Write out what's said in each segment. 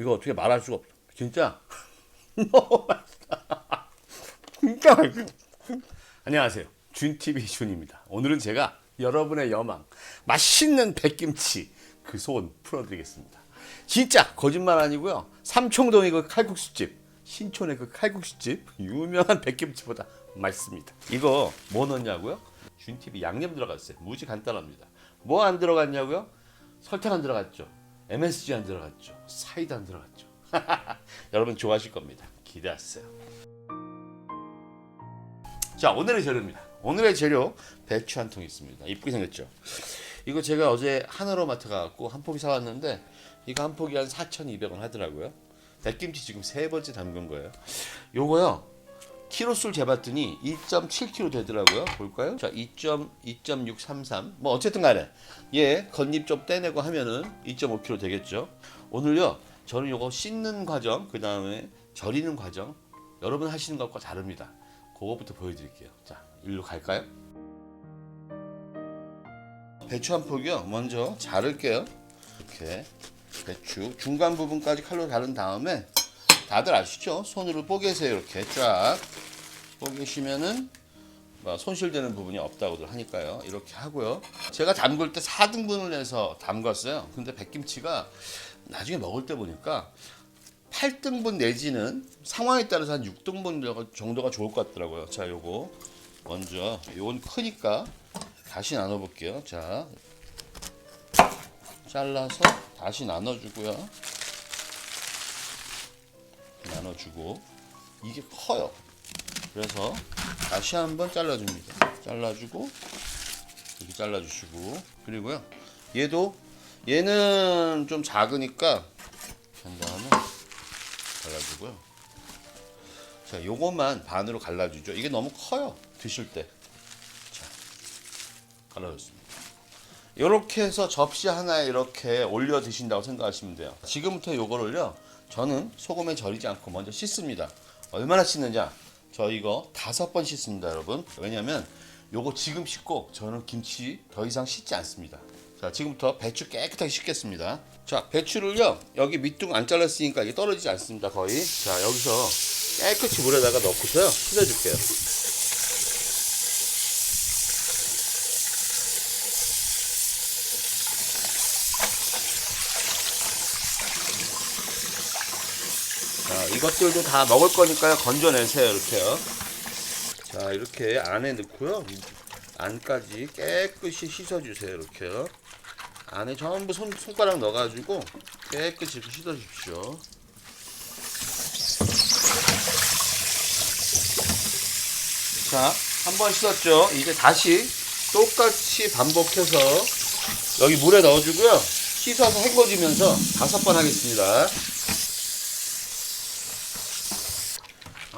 이거 어떻게 말할 수가 없어. 진짜 너무 맛있다. 안녕하세요. 준TV 준입니다. 오늘은 제가 여러분의 여망, 맛있는 백김치 그 소원 풀어드리겠습니다. 진짜 거짓말 아니고요. 삼청동의 그 칼국수집, 신촌의 그 칼국수집, 유명한 백김치보다 맛있습니다. 이거 뭐 넣냐고요? 준TV 양념 들어갔어요. 무지 간단합니다. 뭐 안 들어갔냐고요? 설탕 안 들어갔죠. MSG 안 들어갔죠. 사이다 안 들어갔죠. 여러분 좋아하실 겁니다. 기대하세요. 자 오늘의 재료입니다. 오늘의 재료 배추 한 통 있습니다. 이쁘게 생겼죠. 이거 제가 어제 하나로마트 가갖고 한 포기 사왔는데 이거 한 포기 한 4,200원 하더라고요. 백김치 지금 세 번째 담근 거예요. 요거요. 키로수를 재봤더니 2.7kg 되더라고요. 볼까요? 자, 2.2.633. 뭐 어쨌든 간에 얘 겉잎 좀 떼내고 하면은 2.5kg 되겠죠. 오늘요. 저는 요거 씻는 과정, 그다음에 절이는 과정 여러분 하시는 것과 다릅니다. 그거부터 보여 드릴게요. 자, 일로 갈까요? 배추 한 포기요. 먼저 자를게요. 이렇게 배추 중간 부분까지 칼로 자른 다음에 다들 아시죠? 손으로 뽀개세요. 이렇게 쫙 뽀개시면은 뭐 손실되는 부분이 없다고들 하니까요. 이렇게 하고요. 제가 담글 때 4등분을 해서 담갔어요. 근데 백김치가 나중에 먹을 때 보니까 8등분 내지는 상황에 따라서 한 6등분 정도가 좋을 것 같더라고요. 자, 요거 먼저 요건 크니까 다시 나눠 볼게요. 자. 잘라서 다시 나눠 주고요. 나눠 주고 이게 커요. 그래서 다시 한번 잘라 줍니다. 잘라 주고 이렇게 잘라 주시고 그리고요. 얘도 얘는 좀 작으니까 한 다음에 갈라주고요. 자, 요것만 반으로 갈라주죠. 이게 너무 커요. 드실 때. 자, 갈라줬습니다. 이렇게 해서 접시 하나에 이렇게 올려 드신다고 생각하시면 돼요. 지금부터 요거를요. 저는 소금에 절이지 않고 먼저 씻습니다. 얼마나 씻느냐? 저 이거 다섯 번 씻습니다, 여러분. 왜냐면 요거 지금 씻고 저는 김치 더 이상 씻지 않습니다. 자, 지금부터 배추 깨끗하게 씻겠습니다. 자, 배추를요. 여기 밑둥 안 잘랐으니까 이게 떨어지지 않습니다, 거의. 자, 여기서 깨끗이 물에다가 넣고서요. 씻어 줄게요. 이것들도 다 먹을 거니까요. 건져내세요, 이렇게요. 자, 이렇게 안에 넣고요. 안까지 깨끗이 씻어주세요, 이렇게요. 안에 전부 손, 손가락 넣어가지고 깨끗이 씻어주십시오. 자, 한 번 씻었죠. 이제 다시 똑같이 반복해서 여기 물에 넣어주고요. 씻어서 헹궈주면서 다섯 번 하겠습니다.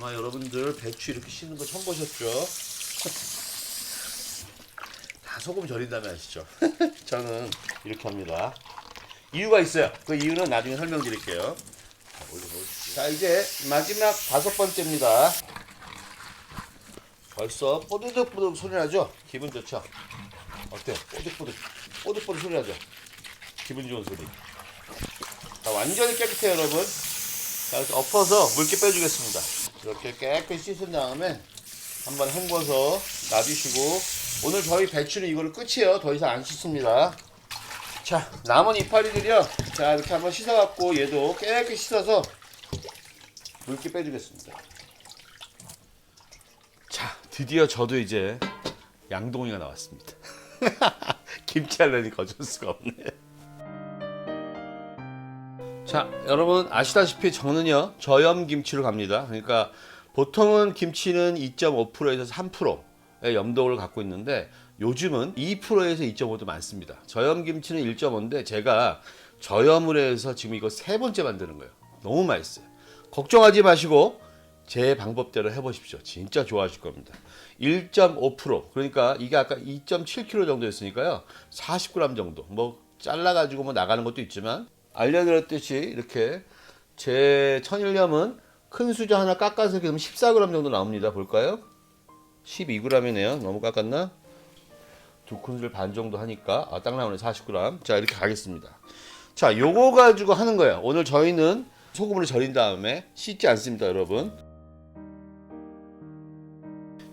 아마 여러분들 배추 이렇게 씻는 거 처음 보셨죠? 다 소금 절인 다음에 하시죠. 저는 이렇게 합니다. 이유가 있어요. 그 이유는 나중에 설명드릴게요. 자, 이제 마지막 다섯 번째입니다. 벌써 뽀드득뽀드득 소리 나죠? 기분 좋죠? 어때요? 뽀득뽀득. 뽀득뽀득 소리 나죠? 기분 좋은 소리. 자, 완전히 깨끗해요, 여러분. 자, 이렇게 엎어서 물기 빼주겠습니다. 이렇게 깨끗이 씻은 다음에 한번 헹궈서 놔두시고 오늘 저희 배추는 이걸로 끝이에요. 더 이상 안 씻습니다. 자, 남은 이파리들이요. 자, 이렇게 한번 씻어갖고 얘도 깨끗이 씻어서 물기 빼주겠습니다. 자, 드디어 저도 이제 양동이가 나왔습니다. 김치 하려니까 어쩔 수가 없네. 자, 여러분 아시다시피 저는요 저염 김치로 갑니다. 그러니까 보통은 김치는 2.5%에서 3%의 염도를 갖고 있는데 요즘은 2%에서 2.5도 많습니다. 저염 김치는 1.5인데 제가 저염을 해서 지금 이거 세 번째 만드는 거예요. 너무 맛있어요. 걱정하지 마시고 제 방법대로 해보십시오. 진짜 좋아하실 겁니다. 1.5% 그러니까 이게 아까 2.7kg 정도였으니까요. 40g 정도. 뭐 잘라가지고 뭐 나가는 것도 있지만 알려드렸듯이 이렇게 제 천일염은 큰 수저 하나 깎아서 그러면 14g 정도 나옵니다. 볼까요? 12g이네요. 너무 깎았나? 두 큰술 반 정도 하니까 아, 딱 나오네 40g. 자 이렇게 가겠습니다. 자, 요거 가지고 하는 거예요. 오늘 저희는 소금을 절인 다음에 씻지 않습니다, 여러분.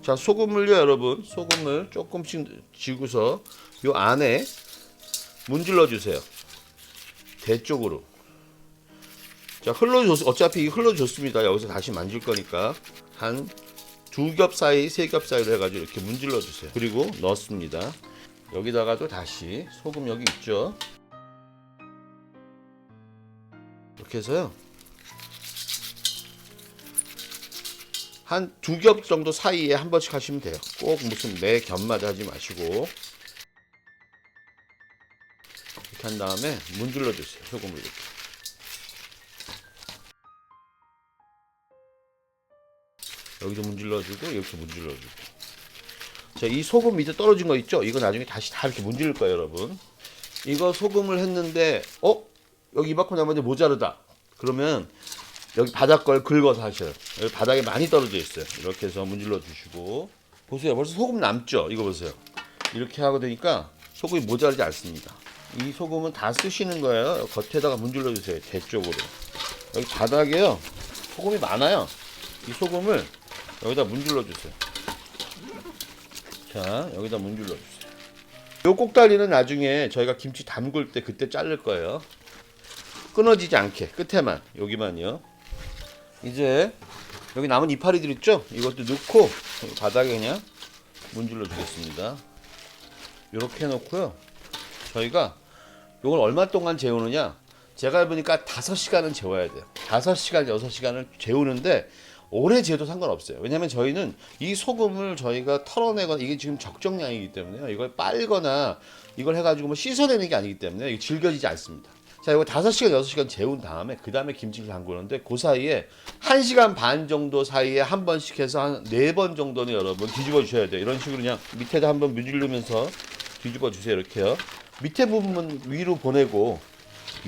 자, 소금을요, 여러분. 소금을 조금씩 지고서 요 안에 문질러 주세요. 대 쪽으로. 자, 흘러줬 어차피 흘러줬습니다. 여기서 다시 만질 거니까 한 두 겹 사이, 세 겹 사이로 해가지고 이렇게 문질러 주세요. 그리고 넣습니다. 여기다가도 다시 소금 여기 있죠. 이렇게 해서요. 한 두 겹 정도 사이에 한 번씩 하시면 돼요. 꼭 무슨 매 겹마다 하지 마시고 한 다음에 문질러 주세요. 소금을 이렇게. 여기도 문질러 주고 이렇게 문질러 주고. 자, 이 소금 밑에 떨어진 거 있죠? 이거 나중에 다시 다 이렇게 문지를 거예요, 여러분. 이거 소금을 했는데, 어? 여기 이만큼 남았는데 모자르다. 그러면 여기 바닥 걸 긁어서 하셔요. 여기 바닥에 많이 떨어져 있어요. 이렇게 해서 문질러 주시고. 보세요. 벌써 소금 남죠? 이거 보세요. 이렇게 하고 되니까 소금이 모자르지 않습니다. 이 소금은 다 쓰시는 거예요. 겉에다가 문질러 주세요. 대 쪽으로. 여기 바닥에요. 소금이 많아요. 이 소금을 여기다 문질러 주세요. 자, 여기다 문질러 주세요. 요 꼭다리는 나중에 저희가 김치 담글 때 그때 자를 거예요. 끊어지지 않게 끝에만 여기만요. 이제 여기 남은 이파리들 있죠? 이것도 넣고 바닥에 그냥 문질러 주겠습니다. 이렇게 해놓고요. 저희가 이걸 얼마 동안 재우느냐? 제가 해보니까 5시간은 재워야 돼요. 5시간, 6시간을 재우는데 오래 재도 상관없어요. 왜냐면 저희는 이 소금을 저희가 털어내거나 이게 지금 적정량이기 때문에요. 이걸 빨거나 이걸 해가지고 뭐 씻어내는 게 아니기 때문에 이게 질겨지지 않습니다. 자, 이거 5시간, 6시간 재운 다음에 그 다음에 김치를 담그는데 그 사이에 1시간 반 정도 사이에 한 번씩 해서 한네번 정도는 여러분 뒤집어 주셔야 돼요. 이런 식으로 그냥 밑에다 한번 문지르면서 뒤집어 주세요. 이렇게요. 밑에 부분은 위로 보내고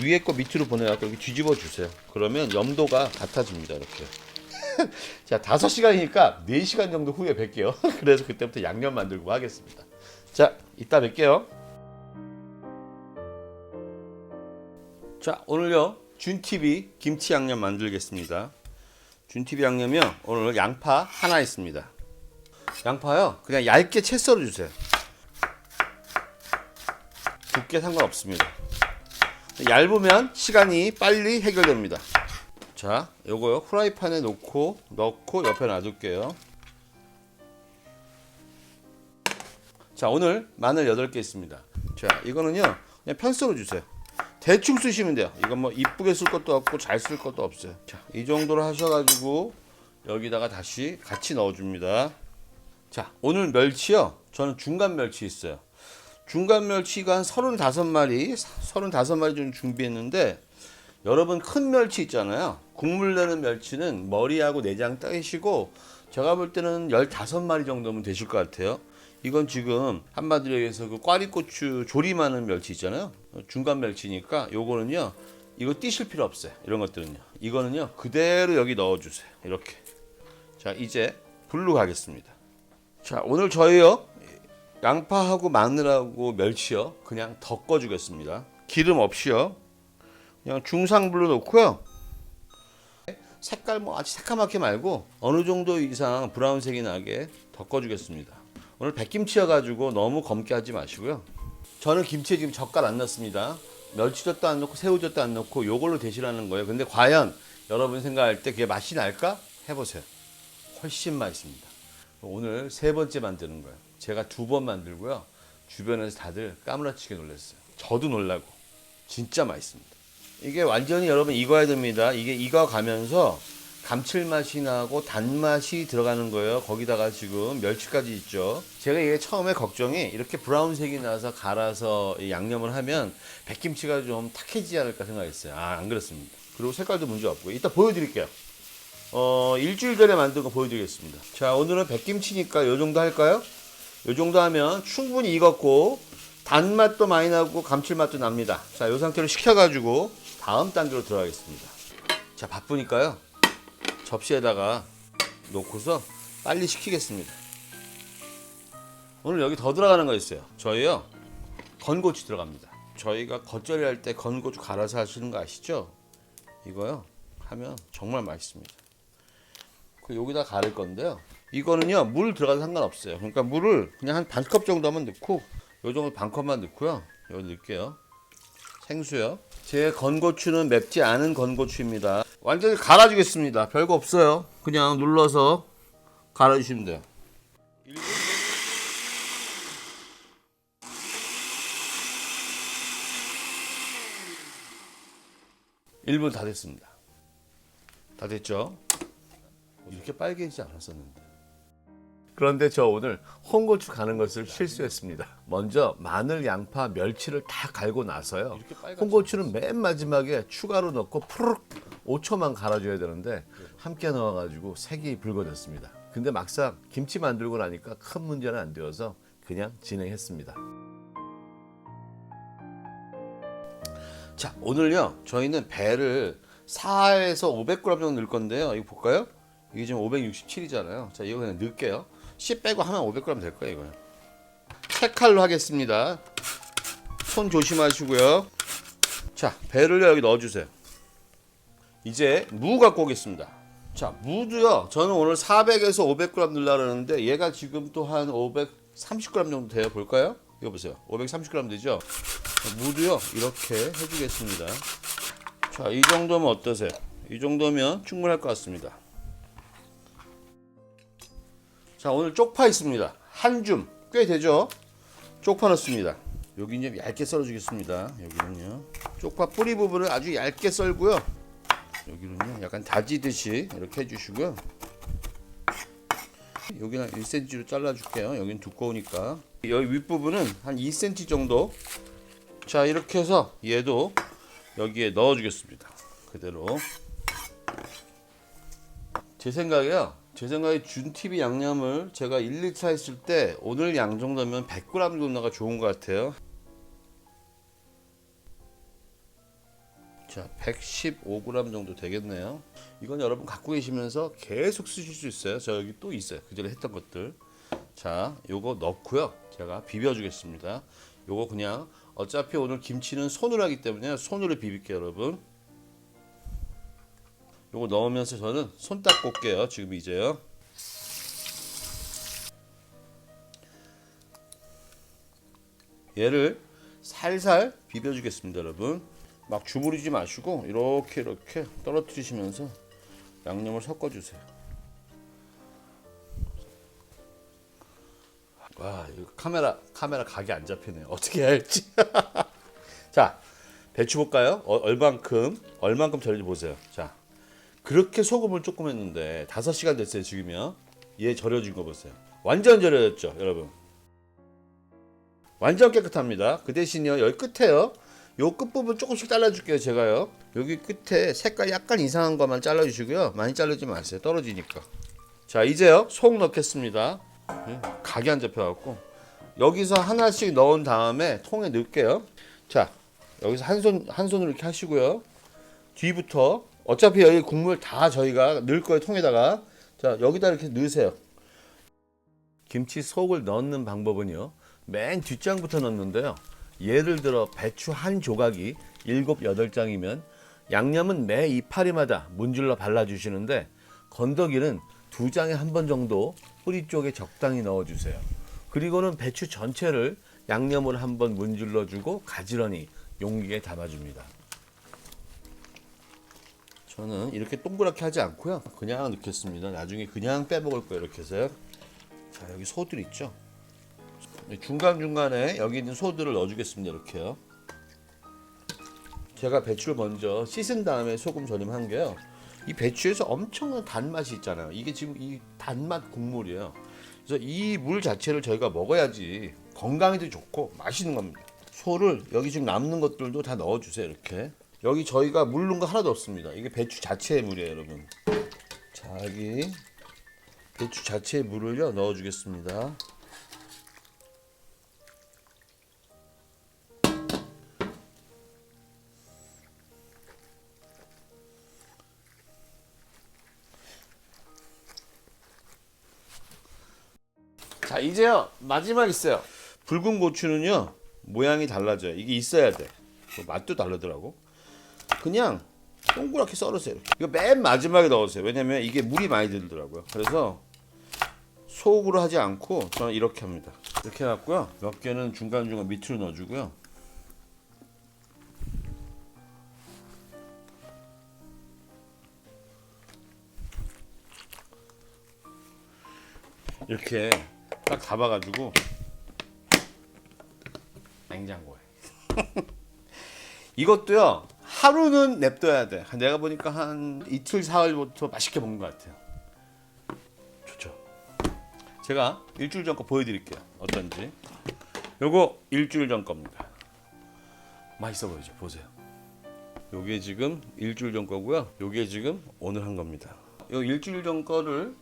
위에 거 밑으로 보내갖고 이렇게 뒤집어 주세요. 그러면 염도가 같아집니다. 이렇게. 자, 5시간이니까 4시간 정도 후에 뵐게요. 그래서 그때부터 양념 만들고 하겠습니다. 자, 이따 뵐게요. 자, 오늘요. 준TV 김치 양념 만들겠습니다. 준TV 양념이요. 오늘 양파 하나 있습니다. 양파요. 그냥 얇게 채 썰어 주세요. 두께 상관없습니다. 얇으면 시간이 빨리 해결됩니다. 자, 요거요. 후라이팬에 놓고 넣고 옆에 놔둘게요. 자, 오늘 마늘 8개 있습니다. 자, 이거는요. 그냥 편 썰어 주세요. 대충 쓰시면 돼요. 이건 뭐 이쁘게 쓸 것도 없고 잘 쓸 것도 없어요. 자, 이 정도로 하셔 가지고 여기다가 다시 같이 넣어 줍니다. 자, 오늘 멸치요. 저는 중간 멸치 있어요. 중간 멸치가 한 35마리, 35마리 좀 준비했는데 여러분 큰 멸치 있잖아요. 국물 내는 멸치는 머리하고 내장 떼시고 제가 볼 때는 15마리 정도면 되실 것 같아요. 이건 지금 한마디로 얘기해서 그 꽈리고추 조림하는 멸치 있잖아요. 중간 멸치니까 요거는요. 이거 띄실 필요 없어요. 이런 것들은요. 이거는요. 그대로 여기 넣어 주세요. 이렇게. 자, 이제 불로 가겠습니다. 자, 오늘 저희요. 양파하고 마늘하고 멸치요. 그냥 덮어 주겠습니다. 기름 없이요. 그냥 중상불로 놓고요. 색깔 뭐 아주 새까맣게 말고 어느 정도 이상 브라운색이 나게 덮어 주겠습니다. 오늘 백김치여 가지고 너무 검게 하지 마시고요. 저는 김치에 지금 젓갈 안 넣습니다. 멸치젓도 안 넣고 새우젓도 안 넣고 요걸로 대신하는 거예요. 근데 과연 여러분 생각할 때 그게 맛이 날까? 해보세요. 훨씬 맛있습니다. 오늘 세 번째 만드는 거예요. 제가 두 번 만들고요. 주변에서 다들 까무라치게 놀랐어요. 저도 놀라고. 진짜 맛있습니다. 이게 완전히 여러분 익어야 됩니다. 이게 익어가면서 감칠맛이 나고 단맛이 들어가는 거예요. 거기다가 지금 멸치까지 있죠. 제가 이게 처음에 걱정이 이렇게 브라운색이 나서 갈아서 이 양념을 하면 백김치가 좀 탁해지지 않을까 생각했어요. 아, 안 그렇습니다. 그리고 색깔도 문제 없고. 이따 보여드릴게요. 어, 일주일 전에 만든 거 보여드리겠습니다. 자, 오늘은 백김치니까 요 정도 할까요? 요 정도 하면 충분히 익었고 단맛도 많이 나고 감칠맛도 납니다. 자, 요 상태로 식혀가지고 다음 단계로 들어가겠습니다. 자, 바쁘니까요. 접시에다가 놓고서 빨리 식히겠습니다. 오늘 여기 더 들어가는 거 있어요. 저희요. 건고치 들어갑니다. 저희가 겉절이 할 때 건고추 갈아서 하시는 거 아시죠? 이거요 하면 정말 맛있습니다. 그 여기다 가를 건데요. 이거는요 물 들어가도 상관없어요. 그러니까 물을 그냥 한 반 컵 정도만 넣고 요 정도 반 컵만 넣고요. 여기 넣을게요. 생수요. 제 건고추는 맵지 않은 건고추입니다. 완전히 갈아주겠습니다. 별거 없어요. 그냥 눌러서 갈아주시면 돼요. 1분 다 됐습니다. 다 됐죠? 이렇게 빨개지지 않았었는데. 그런데 저 오늘 홍고추 가는 것을 실수했습니다. 먼저 마늘, 양파, 멸치를 다 갈고 나서요. 홍고추는 맨 마지막에 추가로 넣고 푸르륵 5초만 갈아줘야 되는데 함께 넣어가지고 색이 붉어졌습니다. 근데 막상 김치 만들고 나니까 큰 문제는 안 되어서 그냥 진행했습니다. 자 오늘요 저희는 배를 4에서 500g 정도 넣을 건데요 이거 볼까요? 이게 지금 567이잖아요 자 이거 그냥 넣을게요 10 빼고 하면 500g 될 거예요 이거는. 세 칼로 하겠습니다. 손 조심하시고요. 자 배를 여기 넣어주세요. 이제 무 갖고 오겠습니다. 자 무도요. 저는 오늘 400에서 500g 넣으려고 그러는데 얘가 지금 또 한 530g 정도 돼요. 볼까요? 이거 보세요. 530g 되죠? 자, 무도요. 이렇게 해주겠습니다. 자 이 정도면 어떠세요? 이 정도면 충분할 것 같습니다 자 오늘 쪽파 있습니다. 한 줌. 꽤 되죠? 쪽파 넣습니다. 여기 좀 얇게 썰어주겠습니다. 여기는요. 쪽파 뿌리 부분을 아주 얇게 썰고요. 여기는요. 약간 다지듯이 이렇게 해주시고요. 여기는 1cm로 잘라줄게요. 여기는 두꺼우니까. 여기 윗부분은 한 2cm 정도. 자 이렇게 해서 얘도 여기에 넣어주겠습니다. 그대로. 제 생각에요 제 생각에 준TV 양념을 제가 1, 2차 했을 때 오늘 양 정도면 100g 정도가 좋은 것 같아요. 자 115g 정도 되겠네요. 이건 여러분 갖고 계시면서 계속 쓰실 수 있어요. 저 여기 또 있어요. 그 전에 했던 것들. 자 요거 넣고요. 제가 비벼 주겠습니다. 요거 그냥 어차피 오늘 김치는 손으로 하기 때문에 손으로 비빌게요 여러분 요거 넣으면서 저는 손 닦고 올게요 지금 이제요. 얘를 살살 비벼 주겠습니다 여러분. 막 주무르지 마시고 이렇게 이렇게 떨어뜨리시면서 양념을 섞어 주세요. 와 이거 카메라 카메라 각이 안 잡히네요. 어떻게 해야 할지. 자 배추 볼까요? 어, 얼만큼 얼만큼 절인지 보세요. 자 그렇게 소금을 조금 했는데 5시간 됐어요 지금요. 얘 절여진 거 보세요. 완전 절여졌죠 여러분. 완전 깨끗합니다. 그 대신요 여기 끝에요. 요 끝부분 조금씩 잘라줄게요 제가요. 여기 끝에 색깔 약간 이상한 것만 잘라주시고요. 많이 자르지 마세요. 떨어지니까. 자 이제요 속 넣겠습니다. 예, 각이 안 잡혀갖고. 여기서 하나씩 넣은 다음에 통에 넣을게요. 자 여기서 한 손 한 손으로 이렇게 하시고요. 뒤부터 어차피 여기 국물 다 저희가 넣을 거예요 통에다가 자 여기다 이렇게 넣으세요 김치 속을 넣는 방법은요 맨 뒷장부터 넣는데요 예를 들어 배추 한 조각이 7, 8장이면 양념은 매 이파리마다 문질러 발라주시는데 건더기는 두 장에 한 번 정도 뿌리 쪽에 적당히 넣어주세요. 그리고는 배추 전체를 양념을 한번 문질러 주고 가지런히 용기에 담아줍니다. 저는 이렇게 동그랗게 하지 않고요. 그냥 넣겠습니다. 나중에 그냥 빼먹을 거예요. 이렇게 해서요. 자 여기 소들 있죠. 중간 중간에 여기 있는 소들을 넣어주겠습니다. 이렇게요. 제가 배추를 먼저 씻은 다음에 소금 절임한 게요. 이 배추에서 엄청난 단맛이 있잖아요. 이게 지금 이 단맛 국물이에요. 그래서 이 물 자체를 저희가 먹어야지 건강에도 좋고 맛있는 겁니다. 소를 여기 지금 남는 것들도 다 넣어주세요. 이렇게 여기 저희가 물 넣은 거 하나도 없습니다. 이게 배추 자체의 물이에요, 여러분. 자 여기 배추 자체의 물을요 넣어 주겠습니다. 자 이제요 마지막 있어요 붉은 고추는요 모양이 달라져요. 이게 있어야 돼. 그 맛도 다르더라고. 그냥 동그랗게 썰으세요. 이거 맨 마지막에 넣으세요. 왜냐면 이게 물이 많이 들더라고요. 그래서 속으로 하지 않고 저는 이렇게 합니다. 이렇게 해갖고요. 몇 개는 중간중간 밑으로 넣어주고요. 이렇게 딱 잡아가지고 냉장고에 이것도요 하루는 냅둬야 돼. 내가 보니까 한 이틀 사흘부터 맛있게 먹는 것 같아요. 좋죠? 제가 일주일 전 거 보여드릴게요. 어떤지. 요거 일주일 전 겁니다. 맛있어 보이죠? 보세요. 요게 지금 일주일 전 거고요. 요게 지금 오늘 한 겁니다. 요 일주일 전 거를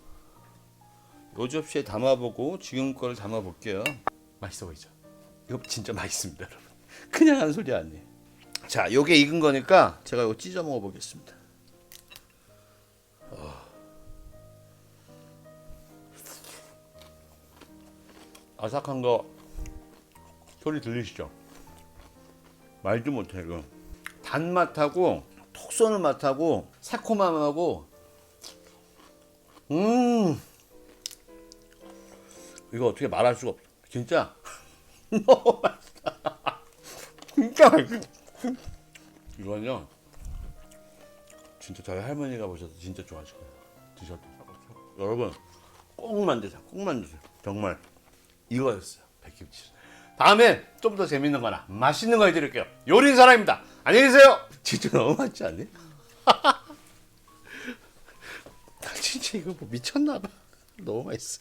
요 접시에 담아보고 지금 거를 담아볼게요. 맛있어 보이죠? 이거 진짜 맛있습니다, 여러분. 그냥 한 소리 아니에요. 자, 요게 익은 거니까 제가 이거 찢어 먹어 보겠습니다. 어. 아삭한 거 소리 들리시죠? 말도 못해 이거. 단맛하고 톡 쏘는 맛하고 새콤함하고 음. 이거 어떻게 말할 수가 없어. 진짜 너무 맛있다. 진짜 맛있어. 이거는요. 진짜 저희 할머니가 보셔서 진짜 좋아하실 거예요. 드셔도. 여러분 꼭 만드세요. 꼭 만드세요. 정말 이거였어요. 백김치. 다음에 좀 더 재밌는 거나 맛있는 거 해드릴게요. 요리 사람입니다. 안녕히 계세요. 진짜 너무 맛있지 않니? 나 진짜 이거 뭐 미쳤나 봐. 너무 맛있어.